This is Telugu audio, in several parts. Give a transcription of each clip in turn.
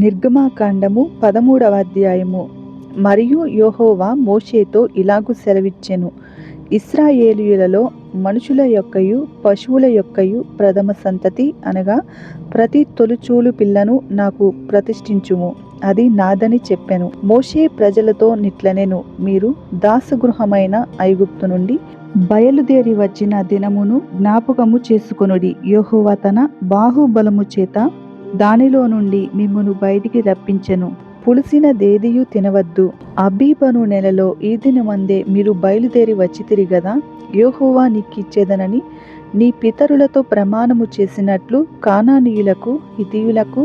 నిర్గమాకాండము పదమూడవ అధ్యాయము. మరియు యోహోవా మోషేతో ఇలాగు సెలవిచ్చెను. ఇస్రాయేలీయులలో మనుషుల యొక్కయు పశువుల యొక్కయు ప్రథమ సంతతి అనగా ప్రతి తొలిచూలు పిల్లను నాకు ప్రతిష్ఠించుము అది నాదని చెప్పెను. మోషే ప్రజలతో నిట్లనెను మీరు దాసగృహమైన ఐగుప్తు నుండి బయలుదేరి వచ్చిన దినమును జ్ఞాపకము చేసుకొనుడి. యోహోవా తన బాహుబలము చేత దానిలో నుండి మిమ్మును బయటికి రప్పించెను. పులిసిన దేదియు తినవద్దు. అబీబను నెలలో ఈ దినమందే మీరు బయలుదేరి వచ్చితిరి గదా? యోహోవా నీకిచ్చేదనని నీ పితరులతో ప్రమాణము చేసినట్లు కానానీయులకు హితీయులకు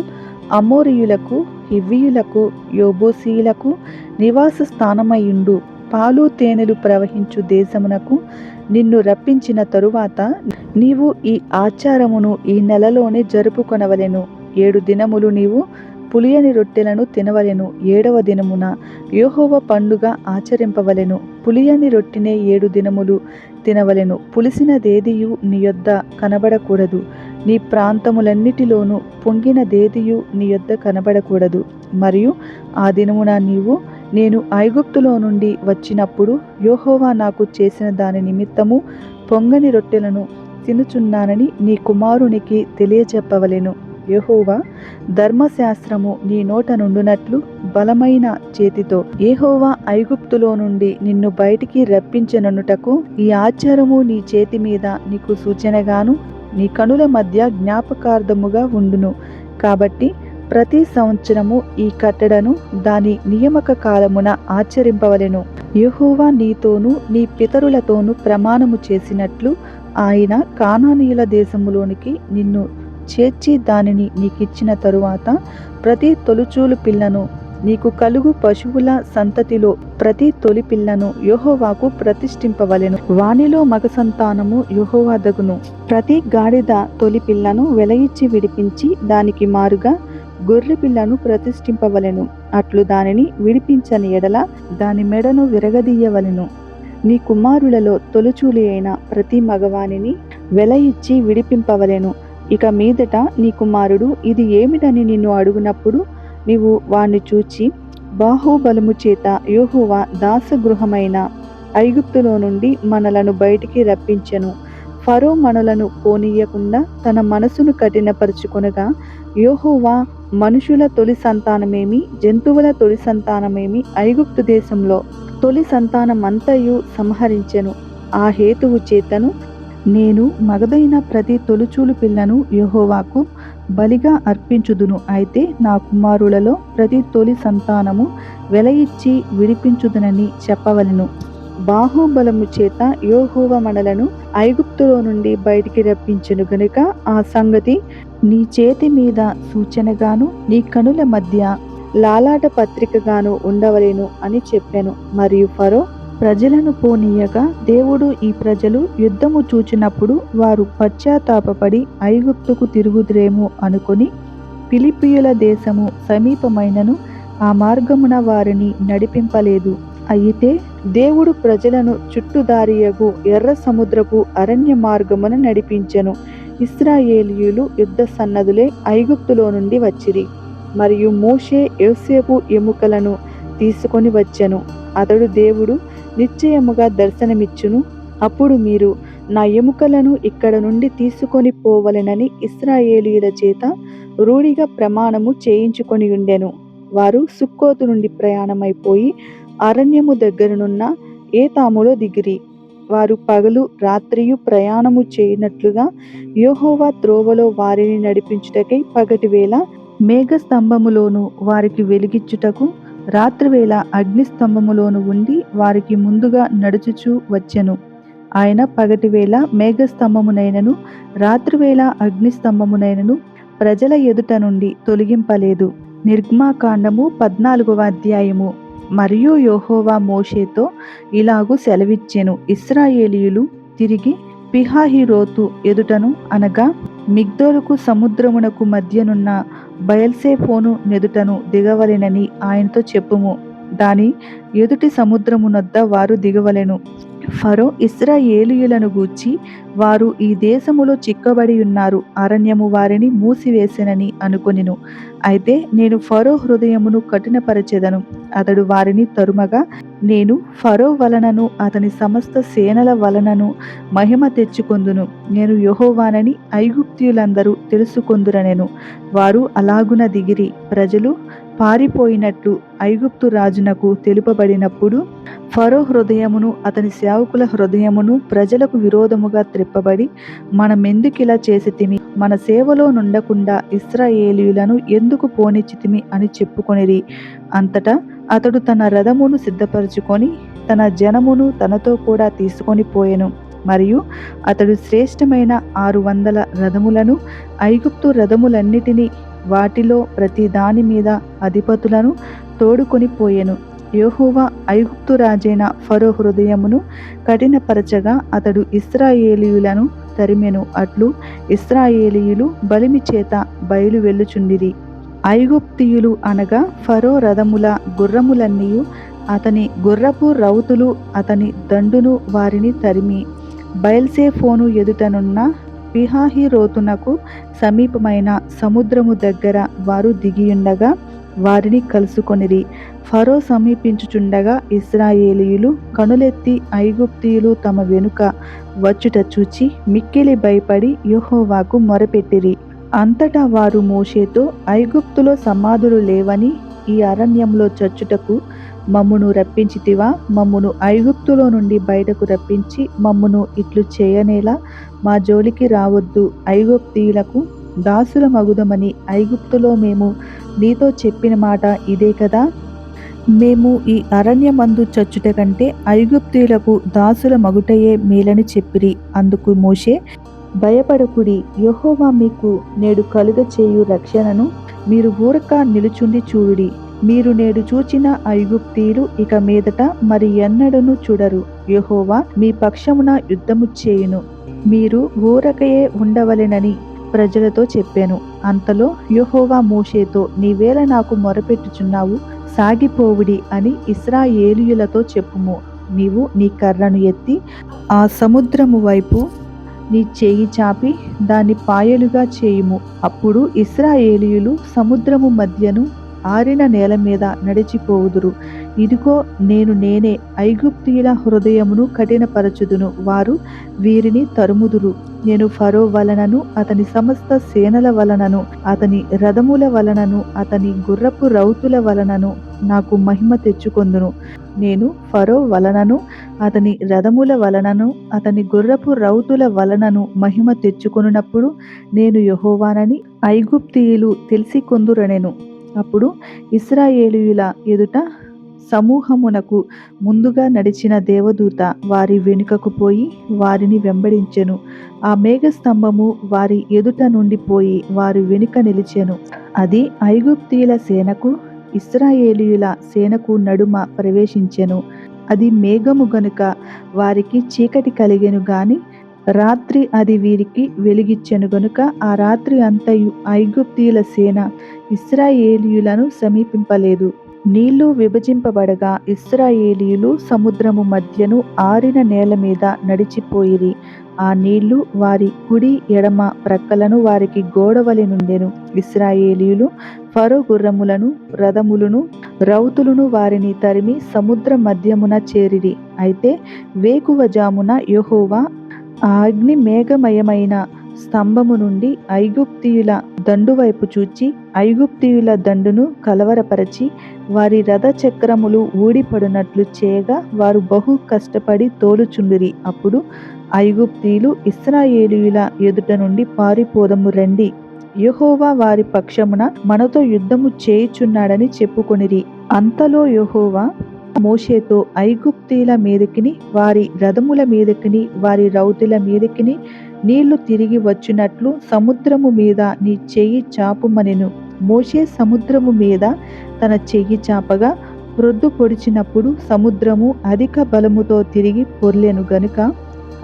అమోరియులకు హివ్వీయులకు యోబోసీయులకు నివాస స్థానమయ్యుండు. పాలు తేనెలు ప్రవహించు దేశమునకు నిన్ను రప్పించిన తరువాత నీవు ఈ ఆచారమును ఈ నెలలోనే జరుపుకొనవలెను. ఏడు దినములు నీవు పులియని రొట్టెలను తినవలెను. ఏడవ దినమున యోహోవ పండుగ ఆచరింపవలెను. పులియని రొట్టెనే ఏడు దినములు తినవలెను. పులిసినదేదియు నీ యొద్ద కనబడకూడదు. నీ ప్రాంతములన్నిటిలోనూ పొంగిన దేదియు నీ యొద్ద కనబడకూడదు. మరియు ఆ దినమున నీవు నేను ఐగుప్తులో నుండి వచ్చినప్పుడు యోహోవా నాకు చేసిన దాని నిమిత్తము పొంగని రొట్టెలను తినుచున్నానని నీ కుమారునికి తెలియచెప్పవలెను. యహోవా ధర్మశాస్త్రము నీ నోట నుండునట్లు బలమైన చేతితో ఏహోవా ఐగుప్తులో నుండి నిన్ను బయటికి రప్పించనుటకు ఈ ఆచారము నీ చేతి మీద నీకు సూచనగాను నీ కనుల మధ్య జ్ఞాపకార్థముగా ఉండును. కాబట్టి ప్రతి సంవత్సరము ఈ కట్టడను దాని నియామక కాలమున ఆచరింపవలెను. యహోవా నీతోనూ నీ పితరులతోనూ ప్రమాణము చేసినట్లు ఆయన కానానీయుల దేశములోనికి నిన్ను చేర్చి దానిని నీకిచ్చిన తరువాత ప్రతి తొలుచూలు పిల్లను నీకు కలుగు పశువుల సంతతిలో ప్రతి తొలి పిల్లను యోహోవాకు ప్రతిష్ఠింపవలెను. వానిలో మగ సంతానము యోహోవాదగును ప్రతి గాడిద తొలి పిల్లను వెలయిచ్చి విడిపించి దానికి మారుగా గొర్రె పిల్లను ప్రతిష్ఠింపవలెను. అట్లు దానిని విడిపించని ఎడల దాని మెడను విరగదీయవలెను. నీ కుమారులలో తొలుచూలి అయిన ప్రతి మగవానిని వెల ఇచ్చి విడిపింపవలెను. ఇక మీదట నీ కుమారుడు ఇది ఏమిటని నిన్ను అడుగునప్పుడు నీవు వాణ్ణి చూచి బాహుబలము చేత యోహువా దాసగృహమైన ఐగుప్తులో నుండి మనలను బయటికి రప్పించెను. ఫరో మనలను పోనీయకుండా తన మనసును కఠినపరుచుకొనగా యోహోవా మనుషుల తొలి సంతానమేమి జంతువుల తొలి సంతానమేమి ఐగుప్తు దేశంలో తొలి సంతానమంతయు సంహరించెను. ఆ హేతువు చేతను నేను మగదైన ప్రతి తొలుచూలు పిల్లను యహోవాకు బలిగా అర్పించుదును. అయితే నా కుమారులలో ప్రతి తొలి సంతానము వెలయిచ్చి విడిపించుదునని చెప్పవలను. బాహుబలము చేత యోహోవ మనలను ఐగుప్తులో నుండి బయటికి రప్పించెను గనుక ఆ సంగతి నీ చేతి మీద సూచనగాను నీ కనుల మధ్య లాలాట పత్రికగాను ఉండవలేను అని చెప్పాను. మరియు ఫరో ప్రజలను పోనీయగా దేవుడు ఈ ప్రజలు యుద్ధము చూచినప్పుడు వారు పశ్చాత్తాపపడి ఐగుప్తుకు తిరుగుదురేమో అనుకొని ఫిలిపియుల దేశము సమీపమైనను ఆ మార్గమున వారిని నడిపింపలేదు. అయితే దేవుడు ప్రజలను చుట్టుదారియగు ఎర్ర సముద్రపు అరణ్య మార్గమున నడిపించెను. ఇస్రాయేలీయులు యుద్ధ సన్నదులే ఐగుప్తులో నుండి వచ్చిరి. మరియు మోషే యోసేపు ఎముకలను తీసుకొని వచ్చెను. అతడు దేవుడు నిశ్చయముగా దర్శనమిచ్చును. అప్పుడు మీరు నా ఎముకలను ఇక్కడ నుండి తీసుకొని పోవలెనని ఇస్రాయేలీయుల చేత రూఢిగా ప్రమాణము చేయించుకొని ఉండెను. వారు సుక్కోతు నుండి ప్రయాణమైపోయి అరణ్యము దగ్గరనున్న ఏతాములో దిగిరి. వారు పగలు రాత్రియు ప్రయాణము చేయనట్లుగా యోహోవా త్రోవలో వారిని నడిపించుటకై పగటివేళ మేఘస్తంభములోను వారికి వెలిగిచ్చుటకు రాత్రివేళ అగ్నిస్తంభములోను ఉండి వారికి ముందుగా నడుచుచూ వచ్చెను. ఆయన పగటివేళ మేఘస్తంభమునైనను రాత్రివేళ అగ్నిస్తంభమునైనను ప్రజల ఎదుట నుండి తొలగింపలేదు. నిర్గమాకాండము పద్నాలుగవ అధ్యాయము. మరియు యోహోవా మోషేతో ఇలాగు సెలవిచ్చెను. ఇస్రాయేలీయులు తిరిగి పిహాహిరోతు ఎదుటను అనగా మిగ్దోలకు సముద్రమునకు మధ్యనున్న బయల్సేఫోను నెదుటను దిగవలెనని ఆయనతో చెప్పుము. దాని ఎదుటి సముద్రమునొద్ద వారు దిగవలెను. ఫరో ఇస్రాయేలీయులను గూర్చి వారు ఈ దేశములో చిక్కబడి ఉన్నారు అరణ్యము వారిని మూసివేసెనని అనుకొనిను. అయితే నేను ఫరో హృదయమును కఠినపరచెదను. అతడు వారిని తరుమగా నేను ఫరో వలనను అతని సమస్త సేనల వలనను మహిమ తెచ్చుకొందును. నేను యహోవానని ఐగుప్తియులందరూ తెలుసుకొందురనెను. వారు అలాగున దిగిరి. ప్రజలు పారిపోయినట్లు ఐగుప్తు రాజునకు తెలుపబడినప్పుడు ఫరో హృదయమును అతని సేవకుల హృదయమును ప్రజలకు విరోధముగా త్రిప్పబడి మనమెందుకిలా చేసితిమి? మన సేవలో నుండకుండా ఇస్రాయేలీలను ఎందుకు పోనిచ్చితిమి అని చెప్పుకొనిరి. అంతటా అతడు తన రథమును సిద్ధపరచుకొని తన జనమును తనతో కూడా తీసుకొని పోయెను. మరియు అతడు శ్రేష్టమైన ఆరు వందల రథములను ఐగుప్తు రథములన్నిటినీ వాటిలో ప్రతి దాని మీద అధిపతులను తోడుకొని పోయెను. యెహోవా ఐగుప్తు రాజైన ఫరో హృదయమును కఠినపరచగా అతడు ఇస్రాయేలీయులను తరిమెను అట్లు ఇస్రాయేలీయులు బలిమి చేత బయలు వెళ్ళుచుండిరి. ఐగుప్తియులు అనగా ఫరో రథముల గుర్రములన్నీ అతని గుర్రపు రౌతులు అతని దండును వారిని తరిమి బయల్సేఫోను ఎదుటనున్న పిహాహిరోతునకు సమీపమైన సముద్రము దగ్గర వారు దిగియుండగా వారిని కలుసుకొనిరి. ఫరో సమీపించుచుండగా ఇస్రాయేలీయులు కనులెత్తి ఐగుప్తీయులు తమ వెనుక వచ్చుట చూచి మిక్కిలి భయపడి యుహోవాకు మొరపెట్టిరి. అంతటా వారు మోషేతో ఐగుప్తులో సమాధులు లేవని ఈ అరణ్యంలో చచ్చుటకు మమ్మును రప్పించితివా? మమ్మును ఐగుప్తులో నుండి బయటకు రప్పించి మమ్మును ఇట్లు చేయనేలా? మా జోలికి రావద్దు. ఐగుప్తీయులకు దాసుల మగుదమని ఐగుప్తులో మేము నీతో చెప్పిన మాట ఇదే కదా? మేము ఈ అరణ్యమందు చచ్చుట కంటే ఐగుప్తీయులకు దాసుల మగుటయే మేలని చెప్పిరి. అందుకు మోషే భయపడకుడి. యెహోవా మీకు నేడు కలుగ చేయు రక్షణను మీరు ఊరక నిలుచుండి చూడుడి. మీరు నేడు చూచిన ఐగుప్తీయులు ఇక మీదట మరి ఎన్నడను చూడరు. యెహోవా మీ పక్షమున యుద్ధము చేయును. మీరు ఊరకయే ఉండవలెనని ప్రజలతో చెప్పాను. అంతలో యెహోవా మోషేతో నీవేళ నాకు మొరపెట్టుచున్నావు సాగిపోవుడి అని ఇస్రాయేలీయులతో చెప్పుము. నీవు నీ కర్రను ఎత్తి ఆ సముద్రము వైపు నీ చేయి చాపి దాన్ని పాయలుగా చేయుము. అప్పుడు ఇస్రాయేలీయులు సముద్రము మధ్యను ఆరిన నేల మీద నడిచిపోవుదురు. ఇదిగో నేను నేనే ఐగుప్తీయుల హృదయమును కఠినపరచుదును. వారు వీరిని తరుముదురు. నేను ఫరో వలనను అతని సమస్త సేనల వలనను అతని రథముల వలనను అతని గుర్రపు రౌతుల వలనను నాకు మహిమ తెచ్చుకొందును. నేను ఫరో వలనను అతని రథముల వలనను అతని గుర్రపు రౌతుల వలనను మహిమ తెచ్చుకొనున్నప్పుడు నేను యహోవానని ఐగుప్తీయులు తెలిసి కొందురనెను అప్పుడు ఇస్రాయేలీయుల ఎదుట సమూహమునకు ముందుగా నడిచిన దేవదూత వారి వెనుకకు పోయి వారిని వెంబడించెను. ఆ మేఘస్తంభము వారి ఎదుట నుండి పోయి వారి వెనుక నిలిచెను. అది ఐగుప్తీయుల సేనకు ఇస్రాయేలీయుల సేనకు నడుమ ప్రవేశించెను. అది మేఘము గనుక వారికి చీకటి కలిగెను గాని రాత్రి అది వీరికి వెలిగిచ్చెను గనుక ఆ రాత్రి అంతయు ఐగుప్తీయుల సేన ఇస్రాయేలీయులను సమీపింపలేదు. నీళ్ళు విభజింపబడగా ఇస్రాయేలీయులు సముద్రము మధ్యను ఆరిన నేల మీద నడిచిపోయిరి. ఆ నీళ్ళు వారి కుడి ఎడమ ప్రక్కలను వారికి గోడవలి నుండెను. ఇస్రాయేలీయులు ఫరో గుర్రములను రథములను రౌతులను వారిని తరిమి సముద్ర మధ్యమున చేరిరి. అయితే వేకువజామున యహోవా ఆ అగ్ని మేఘమయమైన స్తంభము నుండి ఐగుప్తీయుల దండు వైపు చూచి ఐగుప్తీయుల దండును కలవరపరచి వారి రథ చక్రములు ఊడిపడినట్లు చేయగా వారు బహు కష్టపడి తోలుచుండిరి. అప్పుడు ఐగుప్తీయులు ఇస్రాయేలీయుల ఎదుట నుండి పారిపోదము రండి. యహోవా వారి పక్షమున మనతో యుద్ధము చేయుచున్నాడని చెప్పుకొనిరి. అంతలో యహోవా మోషేతో ఐగుప్తీయుల మీదకిని వారి రథముల మీదకిని వారి రౌతుల మీదకిని నీళ్ళు తిరిగి వచ్చినట్లు సముద్రము మీద నీ చెయ్యి చాపుమనెను. మోషే సముద్రము మీద తన చెయ్యి చాపగా ప్రొద్దు పొడిచినప్పుడు సముద్రము అధిక బలముతో తిరిగి పొర్లెను గనుక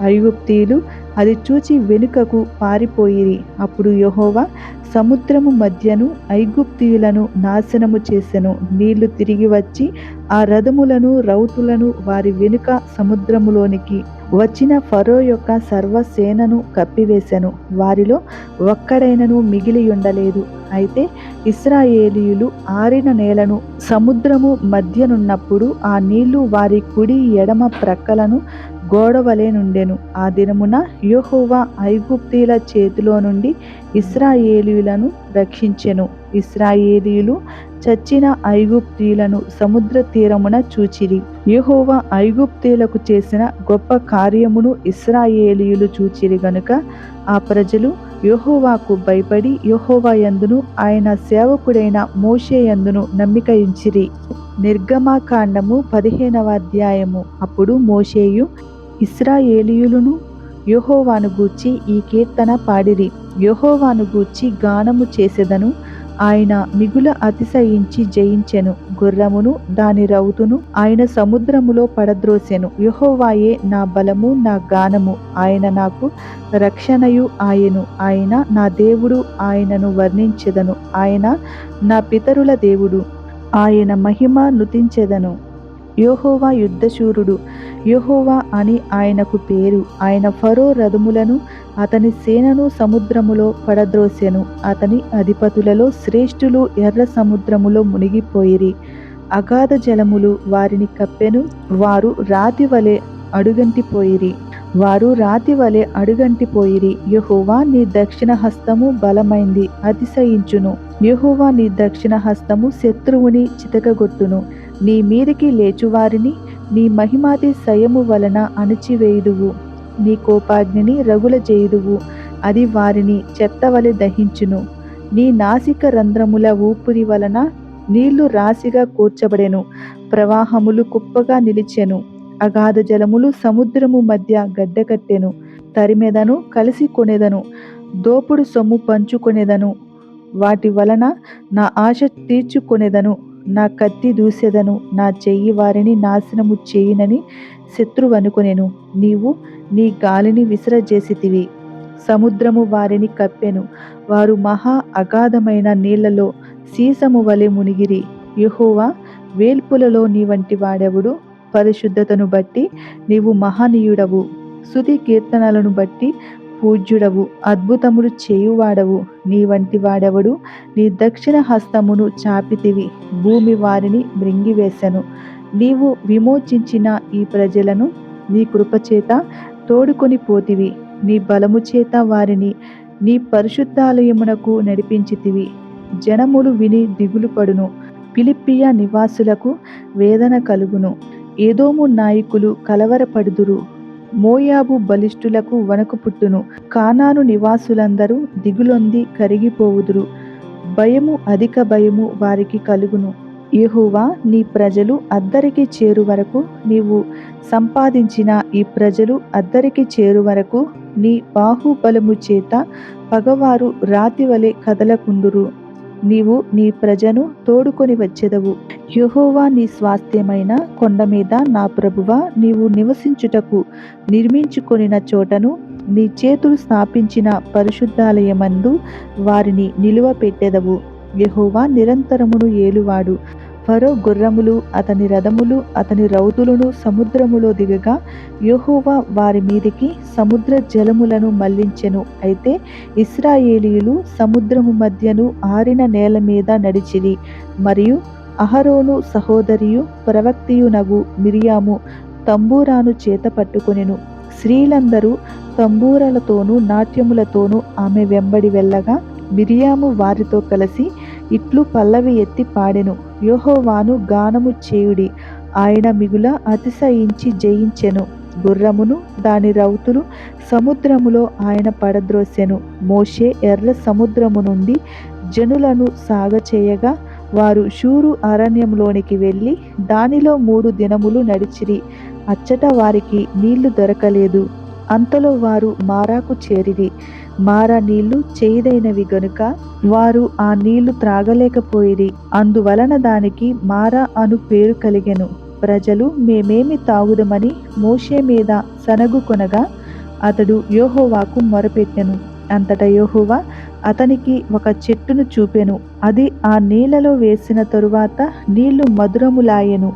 ఐగుప్తీయులు అది చూచి వెనుకకు పారిపోయిరి. అప్పుడు యెహోవా సముద్రము మధ్యను ఐగుప్తీయులను నాశనము చేసెను. నీళ్ళు తిరిగి వచ్చి ఆ రథములను రౌతులను వారి వెనుక సముద్రములోనికి వచ్చిన ఫరో యొక్క సర్వసేనను కప్పివేశాను. వారిలో ఒక్కడైనను మిగిలి ఉండలేదు అయితే ఇస్రాయేలీయులు ఆరిన నేలను సముద్రము మధ్యనున్నప్పుడు ఆ నీళ్ళు వారి కుడి ఎడమ ప్రక్కలను గోడవలే నుండెను. ఆ దినమున యోహోవా ఐగుప్తీల చేతిలో నుండి ఇస్రాయేలీయులను రక్షించెను. ఇస్రాయేలీయులు చచ్చిన ఐగుప్తీలను సముద్ర తీరమున చూచిరి. యహోవా ఐగుప్తీలకు చేసిన గొప్ప కార్యమును ఇస్రాయేలీయులు చూచిరి గనుక ఆ ప్రజలు యహోవాకు భయపడి యెహోవా యందును ఆయన సేవకుడైన మోషే యందును నమ్మిక ఉంచిరి నిర్గమాకాండము పదిహేనవ అధ్యాయము. అప్పుడు మోషేయు ఇస్రాయేలీయులను యహోవాను గూర్చి ఈ కీర్తన పాడిరి. యహోవాను గూర్చి గానము చేసెదను. ఆయన మిగుల అతిశయించి జయించెను గుర్రమును దాని రౌతును ఆయన సముద్రములో పడద్రోసెను. యుహోవాయే నా బలము నా గానము ఆయన నాకు రక్షణయు ఆయను. ఆయన నా దేవుడు ఆయనను వర్ణించెదను. ఆయన నా పితరుల దేవుడు ఆయన మహిమ నుతించెదను. యోహోవా యుద్ధశూరుడు యోహోవా అని ఆయనకు పేరు. ఆయన ఫరో రథములను అతని సేనను సముద్రములో పడద్రోసెను. అతని అధిపతులలో శ్రేష్ఠులు ఎర్ర సముద్రములో మునిగిపోయిరి. అగాధ జలములు వారిని కప్పెను. వారు రాతి వలె అడుగంటిపోయిరి. వారు రాతి వలె అడుగంటిపోయిరి. యహోవా నీ దక్షిణ హస్తము బలమైంది అతిశయించును. యహోవా నీ దక్షిణ హస్తము శత్రువుని చితకగొట్టును. నీ మీదికి లేచువారిని నీ మహిమాది సయము వలన అణిచివేయుదువు. నీ కోపాగ్నిని రగుల చేయుదువు. అది వారిని చెత్తవలె దహించును. నీ నాసిక రంధ్రముల ఊపిరి వలన నీళ్ళు రాశిగా కూర్చబడెను. ప్రవాహములు కుప్పగా నిలిచెను. అగాధ జలములు సముద్రము మధ్య గడ్డకట్టెను తరిమెదను కలిసి కొనేదను. దోపుడు సొమ్ము పంచుకొనేదను. వాటి వలన నా ఆశ తీర్చుకొనేదను. నా కత్తి దూసేదను. నా చెయ్యి వారిని నాశనము చేయునని శత్రువనుకొనెను నీవు నీ గాలిని విసిరజేసితివి. సముద్రము వారిని కప్పెను. వారు మహా అగాధమైన నీళ్ళలో సీసము వలె మునిగిరి. యహోవా వేల్పులలో నీ వంటి వాడెవడు? పరిశుద్ధతను బట్టి నీవు మహనీయుడవు. స్తుతి కీర్తనలను బట్టి పూజ్యుడవు. అద్భుతములు చేయువాడవు. నీ వంటి వాడెవడు? నీ దక్షిణ హస్తమును చాపితివి. భూమి వారిని మృంగివేశను. నీవు విమోచించిన ఈ ప్రజలను నీ కృపచేత తోడుకొని పోతివి. నీ బలము చేత వారిని నీ పరిశుద్ధాలయమునకు నడిపించితివి. జనములు విని దిగులు పడును. పిలిపియ నివాసులకు వేదన కలుగును. ఏదోము నాయకులు కలవరపడుదురు. మోయాబు బలిష్ఠులకు వణకు పుట్టును. కానాను నివాసులందరూ దిగులొంది కరిగిపోవుదురు. భయము అధిక భయము వారికి కలుగును. యెహోవా నీ ప్రజలు అద్దరికి చేరు వరకు నీవు సంపాదించిన ఈ ప్రజలు అద్దరికి చేరు వరకు నీ బాహుబలము చేత పగవారు రాతి వలె కదలకుందురు నీవు నీ ప్రజను తోడుకొని వచ్చెదవు. యెహోవా నీ స్వాస్థ్యమైన కొండ మీద నా ప్రభువ నీవు నివసించుటకు నిర్మించుకొనిన చోటను నీ చేతులు స్థాపించిన పరిశుద్ధాలయమందు వారిని నిలువ పెట్టెదవు. యెహోవా నిరంతరమును ఏలువాడు. ఫరో గుర్రములు అతని రథములు అతని రౌతులను సముద్రములో దిగగా యహోవా వారి మీదికి సముద్ర జలములను మళ్ళించెను. అయితే ఇస్రాయేలీయులు సముద్రము మధ్యను ఆరిన నేల మీద నడిచిరి. మరియు అహరోను సహోదరియు ప్రవక్తియునగు మిరియాము తంబూరాను చేత పట్టుకొనెను. స్త్రీలందరూ తంబూరలతోనూ నాట్యములతోనూ ఆమె వెంబడి వెళ్ళగా మిరియాము వారితో కలిసి ఇట్లు పల్లవి ఎత్తి పాడెను. యోహోవాను గానము చేయుడి. ఆయన మిగుల అతిశయించి జయించెను. గుర్రమును దాని రౌతులు సముద్రములో ఆయన పడద్రోసెను. మోషే ఎర్ర సముద్రము నుండి జనులను సాగచేయగా వారు షూరు అరణ్యంలోనికి వెళ్ళి దానిలో మూడు దినములు నడిచిరి. అచ్చట వారికి నీళ్ళు దొరకలేదు. అంతలో వారు మారాకు చేరిరి. మారా నీళ్ళు చేదైనవి గనుక వారు ఆ నీళ్ళు త్రాగలేకపోయిరి. అందువలన దానికి మారా అను పేరు కలిగెను. ప్రజలు మేమేమి తాగుదమని మోషే మీద సనగు కొనగా అతడు యోహోవాకు మొరపెట్టెను. అంతటా యోహోవా అతనికి ఒక చెట్టును చూపెను. అది ఆ నీళ్ళలో వేసిన తరువాత నీళ్ళు మధురములాయెను.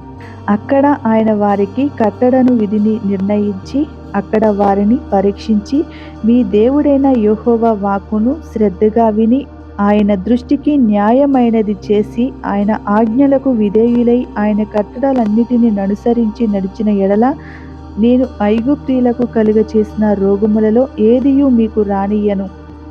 అక్కడ ఆయన వారికి కట్టడను విధిని నిర్ణయించి అక్కడ వారిని పరీక్షించి మీ దేవుడైన యోహోవ వాక్కును శ్రద్ధగా విని ఆయన దృష్టికి న్యాయమైనది చేసి ఆయన ఆజ్ఞలకు విధేయులై ఆయన కట్టడాలన్నిటినీ అనుసరించి నడిచిన ఎడల నేను ఐగుప్తీలకు కలుగ చేసిన రోగములలో ఏదియూ మీకు రానియను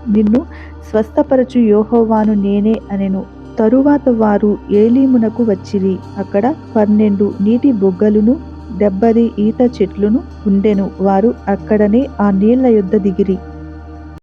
నిన్ను స్వస్థపరచు యోహోవాను నేనే అనెను. తరువాత వారు ఏలీమునకు వచ్చిరి. అక్కడ పన్నెండు నీటి బొగ్గలును డెబ్బది ఈత చెట్లును ఉండెను వారు అక్కడనే ఆ నీళ్ళ యొద్ద దిగిరి.